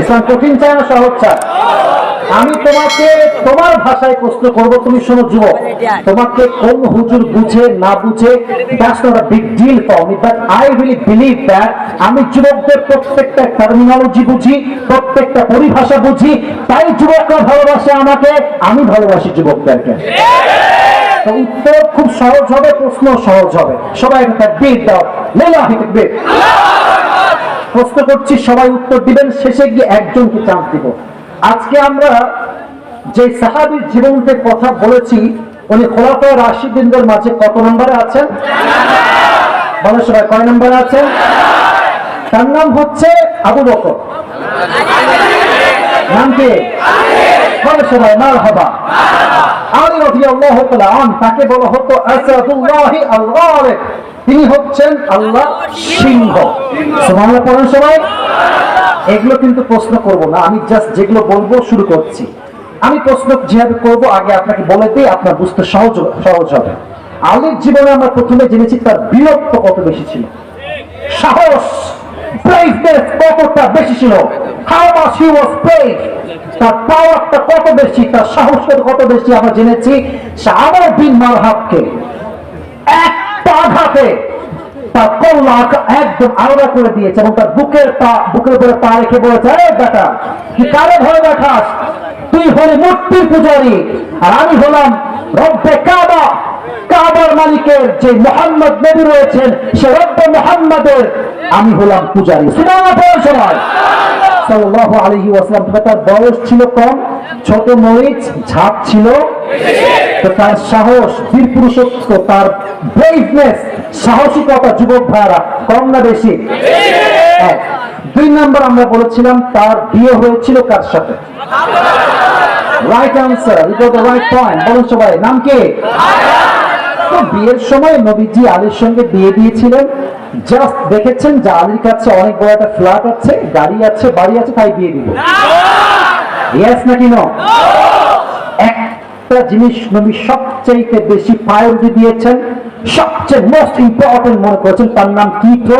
ইসলাম কঠিন চায় না, সহজ চায়। আমি তোমাকে তোমার ভাষায় প্রশ্ন করব, তুমি শোনো যুবক। তোমাকে কোন হুজুর বুঝে, না বুঝে big deal for I really believe that আমি যুবকদের প্রত্যেকটা টার্মিনোলজি বুঝি, প্রত্যেকটা পরিভাষা বুঝি, তাই যুবকরা ভালোবাসে আমাকে, আমি ভালোবাসি যুবকদেরকে। উত্তর খুব সহজ হবে, প্রশ্ন সহজ হবে। সবাই একটা বিট দাও। লেলাহি তাকবীর। প্রশ্ন করছি, সবাই উত্তর দিবেন, শেষে গিয়ে একজনকে চান্স দিব। আজকে আমরা যে সাহাবীর জীবনতে কথা বলেছি, উনি খোলাফায় রাশিদিনদের মাঝে কত নম্বরে আছেন? বলো সবাই, কয় নম্বরে আছেন? তার নাম হচ্ছে আবু বকর। নাম কি? বলো সবাই মার হবা আলী রাদিয়াল্লাহু তাআলা আন, তাকে বলা হতো আসাদুল্লাহি আল-গালিব তিনি হচ্ছেন আল্লাহ সিংহ। পড়েন সবাই? এগুলো কিন্তু প্রশ্ন করব না, আমি জাস্ট যেগুলো বলব শুরু করছি। আমি প্রশ্ন যেভাবে করব, আগে আপনাকে বলে দিই, আপনার বুঝতে সহজ সহজ হবে। আলীর জীবনে আমরা প্রথমে জেনেছি তার বীরত্ব কত বেশি ছিল। সাহস কতটা বেশি ছিল। তার কত বেশি? তার সাহসের কত বেশি? আমরা জেনেছি বিন মারহাবকে। এক আঘাতে তার একদম আলাদা করে দিয়েছে এবং তার বুকের পা, বুকের উপরে পা রেখে বলেছে বেটা কারে ভয় দেখাস? তুই হলি মূর্তির পূজারী, আর আমি হলাম রব্বে কাবা। কাবার মালিকের যে মোহাম্মদ নবী রয়েছেন, সে রব্বে মোহাম্মদের আমি হলাম পূজারী। সবাই সাল্লাল্লাহু আলাইহি ওয়াসাল্লাম তার বয়স ছিল কম, ছোট মরিচ, ঝাঁপ ছিল। তো তার সাহস, বীর পুরুষত্ব, তার ব্রেভনেস সাহসিকতা যুবক কম না বেশি? দুই নাম্বার আমরা বলেছিলাম, তার বিয়ে হয়েছিল কার সাথে? রাইট আনসার রাইট পয়েন্ট বলুন সবাই, নাম কি? তো বিয়ের সময় নবীজি আলীর সঙ্গে বিয়ে দিয়েছিলেন। জাস্ট দেখেছেন যে আলীর কাছে অনেক বড় একটা ফ্ল্যাট আছে, গাড়ি আছে, বাড়ি আছে, তাই বিয়ে দিব ইয়েস নাকি নো একটা জিনিস নবী বেশি প্রায়োরিটি দিয়েছেন, সবচেয়ে মোস্ট ইম্পর্টেন্ট মনে করেছেন, তার নাম কি তো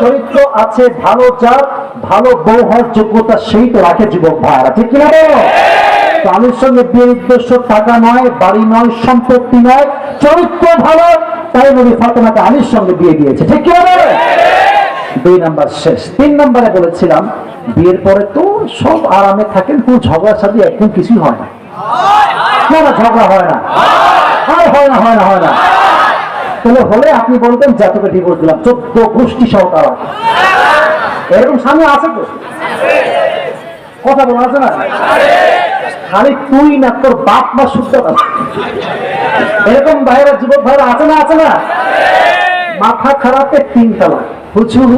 চরিত্র আছে, ভালো জাত ভালো বউ হওয়ার যোগ্যতা সেই তো রাখে যুবক ভাইরা ঠিক কিনা আলীর সঙ্গে বিয়ের উদ্দেশ্য টাকা নয়, বাড়ি নয়, সম্পত্তি নয়, চরিত্র ভালো, তাই নবী ফাতেমাকে আলীর সঙ্গে বিয়ে দিয়েছে। ঠিক কিনা বলো? দুই নাম্বার শেষ। তিন নাম্বারে বলেছিলাম, বিয়ের পরে তো সব আরামে থাকেন, কোন ঝগড়ার সাথে একদম কিছুই হয় না। না না, ঝগড়া হয় না। আর হয় না হয় না হয় না। তাহলে হলে আপনি বলবেন, যে তোকে ডিভোর্স দিলাম, চোদ্দ গোষ্ঠী সহ তারা। এরকম সামনে আছে তো? কথা বলা আছে না? খালি তুই না, তোর বাপ মা শুদ্ধ এরকম ভাইরা যুবক ভাইরা আছে না আছে না? মাথা খারাপে তিন তালা। হুজুর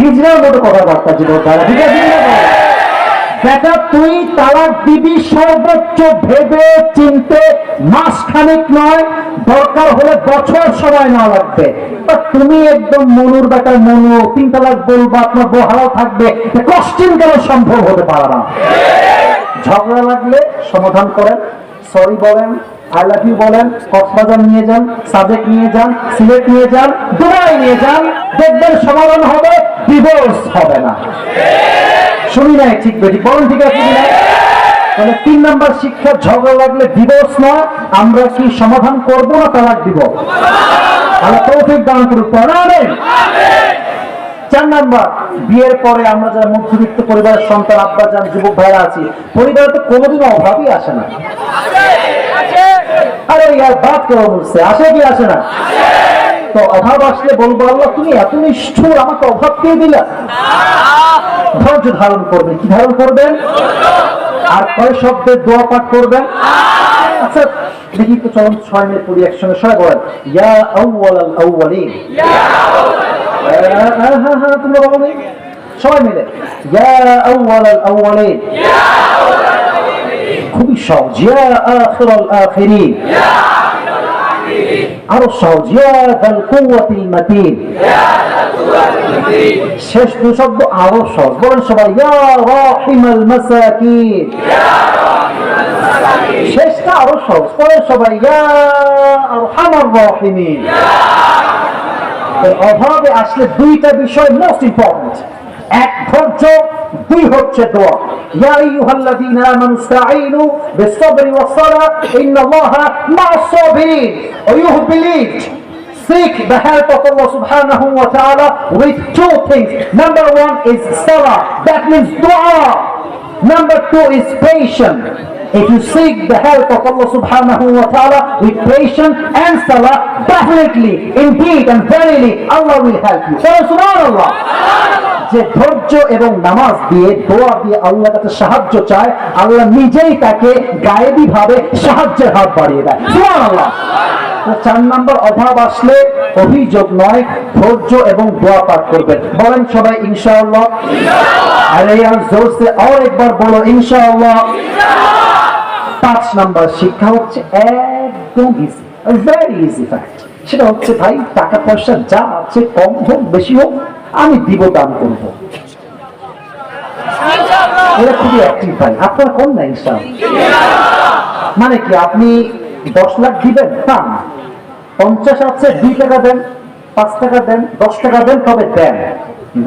হিজড়ার মতো কথাবার্তা, যুবক ভাইরা ঠিক আছে? বেটা তুই তালাক দিবি সর্বোচ্চ ভেবে চিনতে। মাস খানিক নয়, দরকার হলে বছর সময় না লাগবে। তুমি একদম মনুর বেটার মনু, তিন তালাক বলব, আপনার বহারাও থাকবে। কষ্টিন কেন সম্ভব হতে পারে না? ঝগড়া লাগলে সমাধান করেন সরি বলেন আই লাভ ইউ বলেন, কক্সবাজার নিয়ে যান সাজেক নিয়ে যান, সিলেট নিয়ে যান, দুবাই নিয়ে যান, দেখবেন সমাধান হবে ডিভোর্স হবে না। শুনি নাই, ঠিক বেটি বলুন ঠিক আছে তাহলে তিন নাম্বার শিক্ষা, ঝগড়া লাগলে ডিভোর্স নয় আমরা কি সমাধান করব না তালাক দিব? তাহলে তৌফিক দান করুক পড়াবেন চার নাম্বার, বিয়ের পরে আমরা যারা মধ্যবিত্ত পরিবারের সন্তান, আব্বা যান, যুবক ভাইরা আছি, পরিবারে তো কোনোদিনও অভাবই আসে না। আরে ইয়ার বাদ কেউ বলছে, আসে কি আসে না? তো অভাব আসলে বলব আল্লাহ, তুমি এত নিষ্ঠুর, আমাকে অভাব দিয়ে দিলা? ধৈর্য ধারণ করবেন কি ধারণ করবেন আর কয় শব্দের দোয়া পাঠ করবেন আচ্ছা দেখি তো চলুন ছয় মিনিট পড়ি একসঙ্গে সবাই বলেন ইয়া আউয়াল আল আউয়ালিন হ্যাঁ হ্যাঁ হ্যাঁ তোমরা বলো। সবাই মিলে ইয়া আউয়াল আল আউয়ালিন খুবই সহজ ইয়া আখির আল আখিরিন। আরও সহজ। ইয়া দাল কুওয়াতিল মাতিন। শেষ দু শব্দ আরও সহজ। বলেন সবাই, ইয়া রাহিমাল মাসাকিন। শেষ এটা আরও সহজ। পরে সবাই, ইয়া আরহামার রাহিমিন। অভাবে আসলে দুইটা বিষয় মোস্ট ইম্পর্টেন্ট এক ধৈর্য দুই হচ্ছে দোয়া ইয়া আইয়ুহাল্লাযীনা আমানু ইসতাঈনু বিস-সাবরি ওয়াস-সালাহ ইন্নাল্লাহা মা'আস Saverin or you who believed seek the help of Allah subhanahu wa ta'ala with two things number one is salah that means dua number two is patience if you seek the help of Allah subhanahu wa ta'ala with patience and salah, definitely, indeed and verily, Allah will help you. So, subhanallah. যে ধৈর্য এবং নামাজ দিয়ে দোয়া দিয়ে আল্লাহ কাছে সাহায্য চায় আল্লাহ নিজেই তাকে গায়েবী ভাবে সাহায্যের হাত বাড়িয়ে দেয়। তো চার নম্বর অভাব আসলে অভিযোগ নয় ধৈর্য এবং দোয়া পাঠ করবেন। বলেন সবাই ইনশাআল্লাহ। আরে আর জোরসে আর একবার বলো ইনশাআল্লাহ। পাঁচ নাম্বার শিক্ষা হচ্ছে একদম ইজি ভেরি ইজি ফ্যাক্ট সেটা হচ্ছে ভাই টাকা পয়সা যা আছে কম হোক বেশি হোক আমি দিব দান করব। এটা খুবই অ্যাক্টিভ ভাই। আপনার কোন না মানে কি, আপনি দশ লাখ দিবেন? পঞ্চাশ আছে, দুই টাকা দেন, পাঁচ টাকা দেন, দশ টাকা দেন, তবে দেন।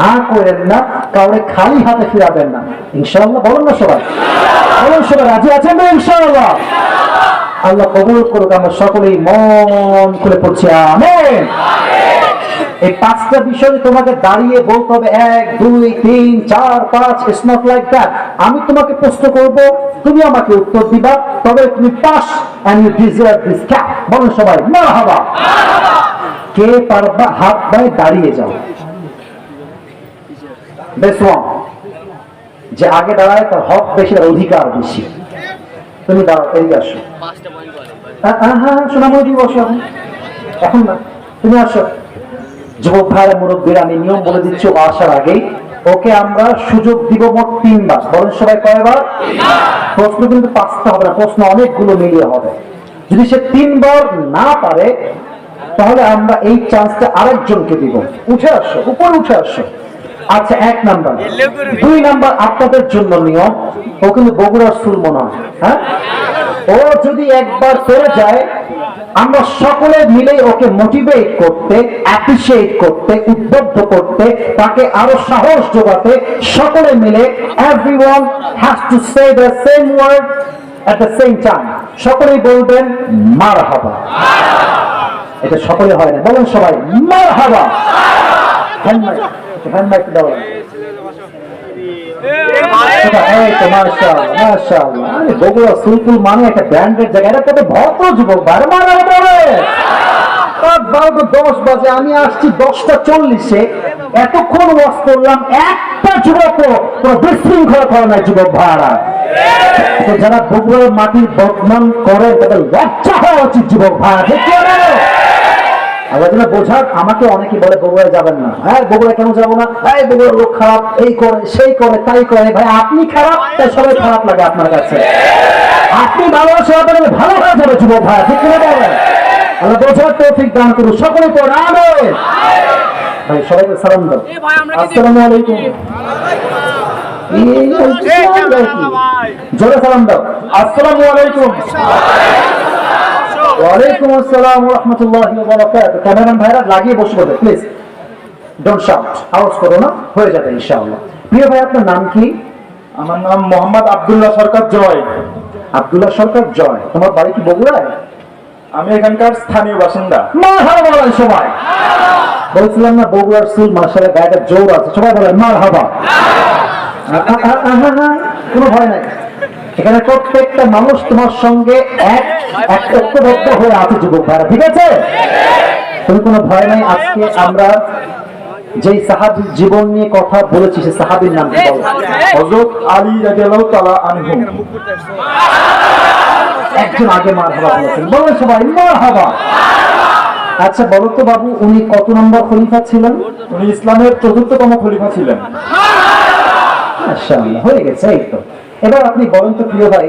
না করেন না, কাউরে খালি হাতে ফিরাবেন না। ইনশাআল্লাহ, বলুন না সবাই। বলুন সবাই, রাজি আছেন তো, ইনশাআল্লাহ? আল্লাহ কবুল করুক, আমরা সকলেই মন খুলে পড়ছি, আমেন। এই পাঁচটা বিষয়ে তোমাকে দাঁড়িয়ে বলতে হবে। এক দুই তিন চার পাঁচ ইটস নট লাইক দ্যাট আমি তোমাকে প্রশ্ন করব তুমি আমাকে উত্তর দিবা তবে তুমি pass and you deserve this cap বলুন সবাই না হবা কে পারবা হাত বাই দাঁড়িয়ে যাও? বেশ যে আগে দাঁড়ায় তার হক বেশি অধিকার বেশি। তুমি দাঁড়াও এদিকে আসো। হ্যাঁ হ্যাঁ হ্যাঁ সোনাময় দিয়ে বসো। এখন এখন না তুমি আসো। যুবক ভাইয়ের মুরব্বীর, আমি নিয়ম বলে দিচ্ছি আসার আগেই ওকে আমরা সুযোগ দিব মোট তিনবার। বলেন সবাই কয়বার? প্রশ্ন কিন্তু পাঁচটা হবে না, প্রশ্ন অনেকগুলো মিলিয়ে হবে। যদি সে তিনবার না পারে, তাহলে আমরা এই চান্সটা আরেকজনকে দিব। উঠে আসো, উপরে উঠে আসো। আচ্ছা এক নাম্বার। দুই নাম্বার আপনাদের জন্য নিয়ম, ও কিন্তু বগুড়ার সুর মনে হয় হ্যাঁ? ও যদি একবার পেরে যায় আমরা সকলে মিলে ওকে মোটিভেট করতে অ্যাপ্রিসিয়েট করতে, উদ্বুদ্ধ করতে, তাকে আরও সাহস যোগাতে সকলে মিলে everyone has to say the same word at the same time সকলেই বলবেন মার হাবা এটা সকলে হয় না। বলেন সবাই মার হাবা হ্যান্ড মাইক হ্যান্ড মাইক দাও। বগুড়া মানে একটা ব্র্যান্ডেড জায়গা, এটা কত যুবক বারোটা দশ বাজে, আমি আসছি দশটা চল্লিশে। এতক্ষণ ওয়াশ করলাম, একটা যুবক, কোনো বিশৃঙ্খলা করে নাই যুবক ভাড়া। যারা বগুড়ার মাটির বদনাম করে, তাদের লজ্জা হওয়া উচিত যুবক ভাড়া কি যেন আমাকে অনেকে বলে বগুড়ায় যাবেন না। হ্যাঁ বগুড়া কেন যাব না? এই বগুড়ার লোক খারাপ এই করে সেই করে তাই করে। ভাই আপনি খারাপ তাই সবাই খারাপ লাগে আপনার কাছে। আপনি ভালোবাসা আপনার ভালো হয়ে যাবে যুবক ভাই ঠিক কিনা বলেন? আল্লাহ বোঝার তৌফিক দান করুন সকলে পড়ে আমেন। ভাই সবাইকে সালাম দাও। আসসালামু আলাইকুম? জোরে সালাম দাও। আসসালামু আলাইকুম। ওয়ালাইকুম আসসালাম ওয়া রাহমাতুল্লাহি ওয়া বারাকাতুহু ক্যামেরাম্যান ভাইরা লাগিয়ে বসে পড়বে প্লিজ ডোন্ট শাউট আওয়াজ করো না হয়ে যাবে ইনশাআল্লাহ। প্রিয় ভাই আপনার নাম কি? আমার নাম মোহাম্মদ আব্দুল্লাহ সরকার জয়। আব্দুল্লাহ সরকার জয়। তোমার বাড়ি কি বগুড়ায়? আমি এখানকার স্থানীয় বাসিন্দা। মারহাবা বলেন সবাই। বলছিলাম না বগুড়ার সুল মার্শালের গায়েটা জোর আছে। সবাই বলেন মারহাবা। কোনো ভয় নাই। এখানে প্রত্যেকটা মানুষ তোমার সঙ্গে এক এক ঐক্যবদ্ধ হয়ে আছে যুবক ভাইরা ঠিক আছে? তুমি কোনো ভয় নাই আজকে আমরা যেই সাহাবির জীবন নিয়ে কথা বলেছি সে সাহাবির নাম কি আলী তাআলা আনহু। একজন আগে মার হাবা বলেছেন। বলো সবাই মার হাবা আচ্ছা বলো তো বাবু উনি কত নম্বর খলিফা ছিলেন? উনি ইসলামের চতুর্থতম খলিফা ছিলেন। মাশাআল্লাহ, হয়ে গেছে এই তো। এবার আপনি বলেন তো প্রিয় ভাই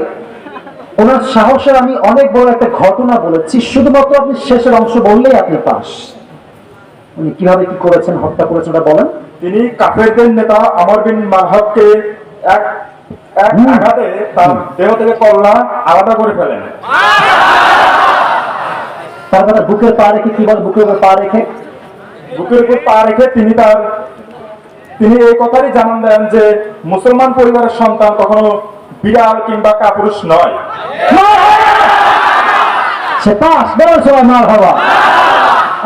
ওনার সাহসের আমি অনেক বড় একটা ঘটনা বলেছি শুধুমাত্র আপনি শেষের অংশ বললেই আপনি পাস। উনি কীভাবে কি করেছেন হত্যা করেছেন ওটা বলেন। তিনি কাফেরদের নেতা আমার বিন মারহাবকে এক এক আঘাতে তার দেহ থেকে কল্লা আলাদা করে ফেলেন। তারপরে বুকের পা রেখে কি বল বুকের পা রেখে? বুকের উপর পা রেখে তিনি তার তিনি এই কথারই জানান দেন যে মুসলমান পরিবারের সন্তান কখনো বিড়াল কিংবা কাপুরুষ নয়।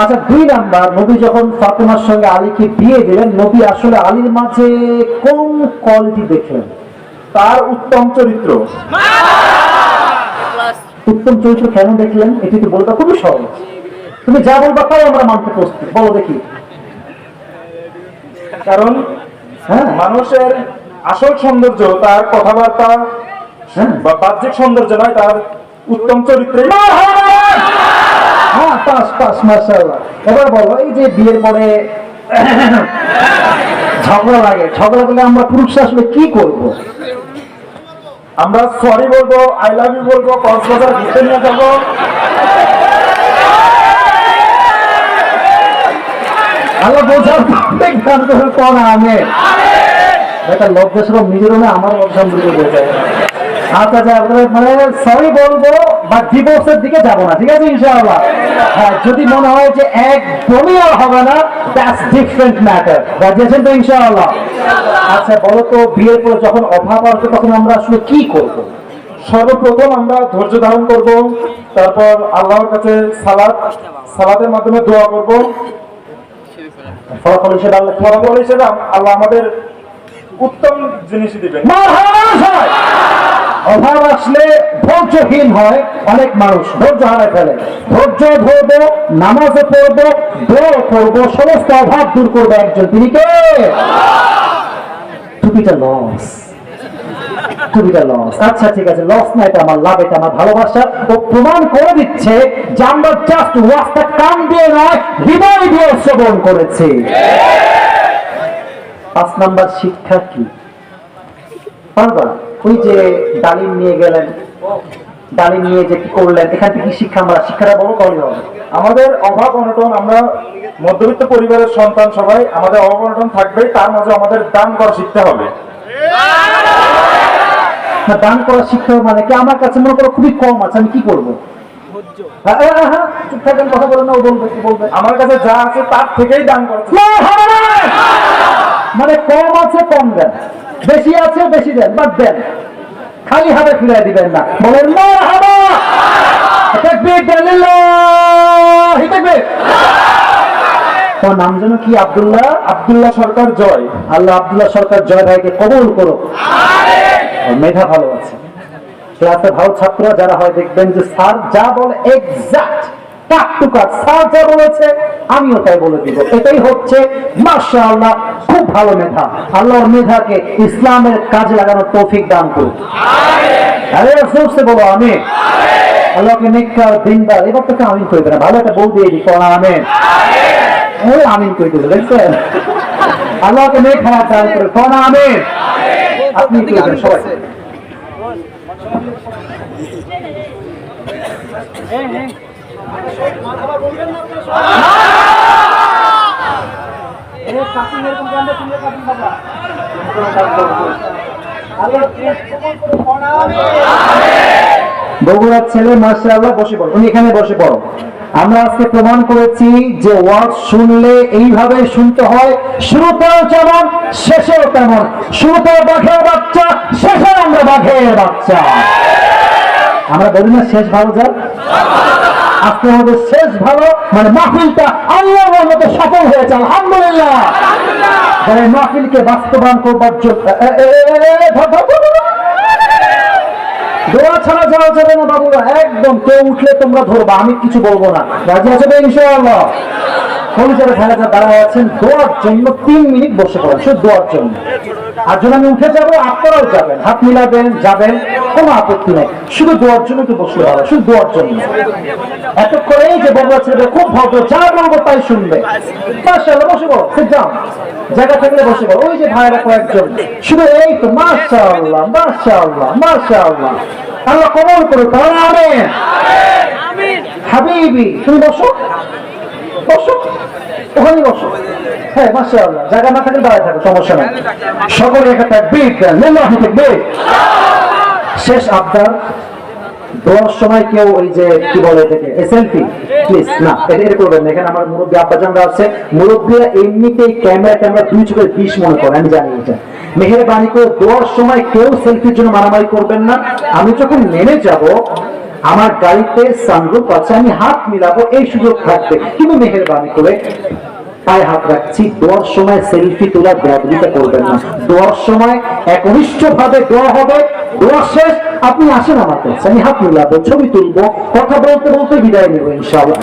আচ্ছা দুই নাম্বার নবী যখন ফাতেমার সঙ্গে আলীকে বিয়ে দিলেন নবী আসলে আলীর মাঝে কোন কোয়ালিটি দেখলেন? তার উত্তম চরিত্র। উত্তম চরিত্র কেন দেখলেন? এটি তো বলতে খুবই সহজ। তুমি যা বলবা তাই আমরা মানতে প্রস্তুত। বলো দেখি। কারণ হ্যাঁ মানুষের আসল সৌন্দর্য তার কথাবার্তা হ্যাঁ বা বাহ্যিক সৌন্দর্য নয়, তার উত্তম চরিত্রে হ্যাঁ এবার বলো, এই যে বিয়ের পরে ঝগড়া লাগে, ঝগড়া করলে আমরা পুরুষরা আসলে কি করব? আমরা সরি বলব আই লাভ ইউ বলব, কক্সবাজার ঘুরতে নিয়ে যাব। আল্লাহ প্রত্যেক গান করে কোন আমি এটা নিজেরও না আমার আচ্ছা আচ্ছা মানে সরি বলব বা দিকে যাব না, ঠিক আছে, ইনশাআল্লাহ? হ্যাঁ যদি মনে হয় যে একদমই আর হবে না দ্যাটস ডিফারেন্ট ম্যাটার আছেন তো, ইনশাআল্লাহ? আচ্ছা বলো তো, বিয়ের পর যখন অভাব আসবে তখন আমরা আসলে কি করব? সর্বপ্রথম আমরা ধৈর্য ধারণ করব, তারপর আল্লাহর কাছে সালাদ সালাতের মাধ্যমে দোয়া করব ফলাফল হিসেবে আল্লাহ ফলাফল হিসেবে আল্লাহ আমাদের উত্তম জিনিস দিবেন। অভাব আসলে ধৈর্যহীন হয় অনেক মানুষ ধৈর্য হারায় ফেলে। ধৈর্য ধরবো নামাজে পড়ব দোয়া করব সমস্ত অভাব দূর করবে একজন। তিনি কে? টুপিটা লস। টুপিটা লস আচ্ছা ঠিক আছে লস না, এটা আমার লাভ, এটা আমার ভালোবাসা। ও প্রমাণ করে দিচ্ছে যে আমরা জাস্ট ওয়াস্তা কান দিয়ে নয় হৃদয় দিয়ে শ্রবণ করেছি। পাঁচ নাম্বার শিক্ষা কি? ওই যে ডালিম নিয়ে গেলেন নিয়ে যে কি করলেন, এখান থেকে শিক্ষা আমরা, শিক্ষাটা বড় আমাদের অভাব অনটন, আমরা মধ্যবিত্ত পরিবারের সন্তান সবাই, আমাদের অভাব অনটন থাকবে, তার মাঝে আমাদের দান করা শিখতে হবে। না, দান করা শিক্ষা মানে কি? আমার কাছে মনে করো খুবই কম আছে আমি কি করব? হ্যাঁ, হ্যাঁ, হ্যাঁ, চুপ থাকেন কথা বলেন না ও বলবে বলবে। আমার কাছে যা আছে তার থেকেই দান করা! মানে কম আছে কম দেন। বেশি আছে বেশি দেন বাদ দেন। খালি হাতে ফিরিয়ে দিবেন না। বলেন না হাবা নাম যেন কি? আব্দুল্লাহ? আব্দুল্লাহ সরকার জয়। আল্লাহ আবদুল্লাহ সরকার জয় ভাইকে কবল করো মেধা ভালো আছে। ক্লাসে ভালো ছাত্ররা যারা হয় দেখবেন যে স্যার যা বলে exact cut to cut sir যা বলেছে আমিও তাই বলে দিব। এটাই হচ্ছে মাশাআল্লাহ খুব ভালো মেধা। আল্লাহর মেধাকে ইসলামের কাজে লাগানোর তৌফিক দান করুন। আরে জোরসে বলো আমি আল্লাহকে নেককার দিনদার এবার তোকে আমিন করে দেবে ভালো একটা বউ দিয়ে দিই কোন আমেন। ওই আমিন করে দিল দেখছেন? আল্লাহকে নেক দান করে কোন আমেন। আপনি কি করবেন সবাই। বগুড়ার ছেলে মার্শাল্লাহ বসে পড়ো। উনি এখানে বসে পড়ো। আমরা আজকে প্রমাণ করেছি যে ওয়াজ শুনলে এইভাবে শুনতে হয়, শুরুতেও যেমন, শেষেও তেমন। শুরুতেও বাঘের বাচ্চা শেষে আমরা বাঘের বাচ্চা। আমরা বলি না শেষ ভালো যাক আজকে আমাদের শেষ ভালো মানে মাহফিলটা আল্লাহর মতো সফল হয়েছে, আলহামদুলিল্লাহ। মাহফিলকে বাস্তবায়ন করবার জন্য দোয়া ছাড়া যাওয়া যাবে না বাবুরা, একদম কেউ উঠলে তোমরা ধরবা, আমি কিছু বলব না। রাজি আছে কলিজারে ভাইরা যা দাঁড়ায় আছেন দোয়ার জন্য তিন মিনিট বসে পড়েন শুধু দোয়ার জন্য। আর যখন আমি উঠে যাব আপনারাও যাবেন হাত মিলাবেন যাবেন কোনো আপত্তি নেই। শুধু দোয়ার জন্য একটু বসলে ভালো শুধু দোয়ার জন্য। এত করেই যে বড় ছেলে খুব ভদ্র যা বলব তাই শুনবে। মাশাআল্লাহ বসে পড়ো sit down। জায়গা থাকলে বসে পড়ো। ওই যে ভাইরা কয়েকজন শুধু এই তো মাশাআল্লাহ মাশাআল্লাহ মাশাআল্লাহ। আল্লাহ কবল করো তাহলে আমেন। হাবিবি তুমি বসো। বসো ওখানেই বসো। হ্যাঁ আল্লাহ জায়গা না থাকলে দাঁড়ায় থাকো, সমস্যা নাই। সকলে একটা শেষ আবদার দোয়ার সময় কেউ ওই যে, কি বলে এটাকে প্লিজ না, এটা এটা করবেন এখানে আমার মুরব্বী আব্বাজানরা আছে। মুরব্বীরা এমনিতেই ক্যামেরা ক্যামেরা দুই চোখের বিষ মনে করে, আমি জানি এটা। মেহেরবানি করে দোয়ার সময় কেউ সেলফির জন্য মারামারি করবেন না। আমি যখন নেমে যাব আমার গাড়িতে সানরুফ আছে, আমি হাত মিলাবো, এই সুযোগ থাকবে। কিন্তু মেহরবানি করে পায়ে হাত রাখছি। দোয়ার সময় সেলফি তোলা করবেন না। দোয়ার সময় একনিষ্ঠ ভাবে দোয়া হবে। দোয়া শেষ। আপনি আসেন আমার কাছে, আমি হাত মিলাবো, ছবি তুলবো, কথা বলতে বলতে বিদায় নেব ইনশাআল্লাহ।